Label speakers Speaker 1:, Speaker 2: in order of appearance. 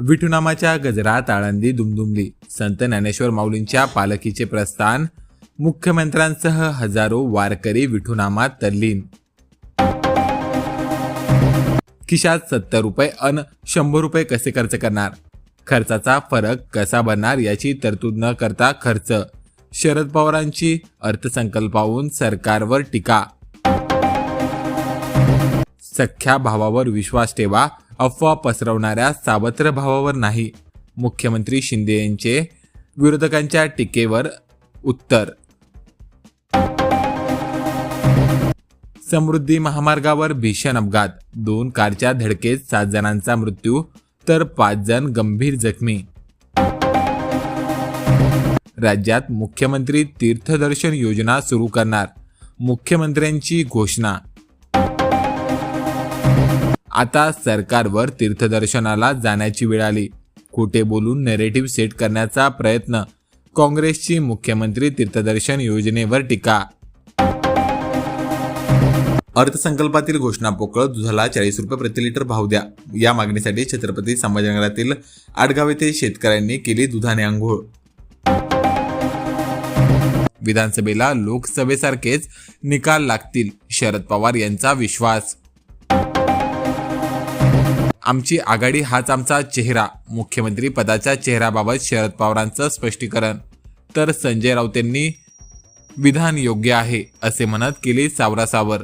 Speaker 1: विठुनामाच्या गजरात आळंदी दुमदुमली संत ज्ञानेश्वर माऊलींच्या पालखीचे प्रस्थान मुख्यमंत्र्यांसह हजारो वारकरी विठुनामात तल्लीन खिशात सत्तर रुपये अन शंभर रुपये कसे खर्च करणार? खर्चाचा फरक कसा भरणार याची तरतूद न करता खर्च. शरद पवारांची अर्थसंकल्पाहून सरकारवर टीका. सख्या भावावर विश्वास ठेवा अफवा पसरवणाऱ्या सावत्र भावावर नाही. मुख्यमंत्री शिंदे यांचे विरोधकांच्या टीकेवर उत्तर. समृद्धी महामार्गावर भीषण अपघात. दोन कारच्या धडकेत सात जणांचा मृत्यू तर पाच जण गंभीर जखमी. राज्यात मुख्यमंत्री तीर्थदर्शन योजना सुरू करणार. मुख्यमंत्र्यांची घोषणा. आता सरकारवर तीर्थदर्शनाला जाण्याची वेळ आली. खोटे बोलून नेरेटिव्ह सेट करण्याचा प्रयत्न? काँग्रेसची मुख्यमंत्री तीर्थदर्शन योजनेवर टीका. अर्थसंकल्पातील घोषणा पोकळ दुधाला चाळीस रुपये प्रति लिटर भाव द्या. या मागणीसाठी छत्रपती संभाजीनगरातील आडगाव येथे शेतकऱ्यांनी केली दुधाने आंघोळ. विधानसभेला लोकसभेसारखेच निकाल लागतील शरद पवार यांचा विश्वास. आमची आघाडी हाच आमचा चेहरा. मुख्यमंत्री पदाच्या चेहऱ्याबाबत शरद पवारांचं स्पष्टीकरण. तर संजय राऊत यांनी विधान योग्य आहे असे म्हणत केले सावरासावर.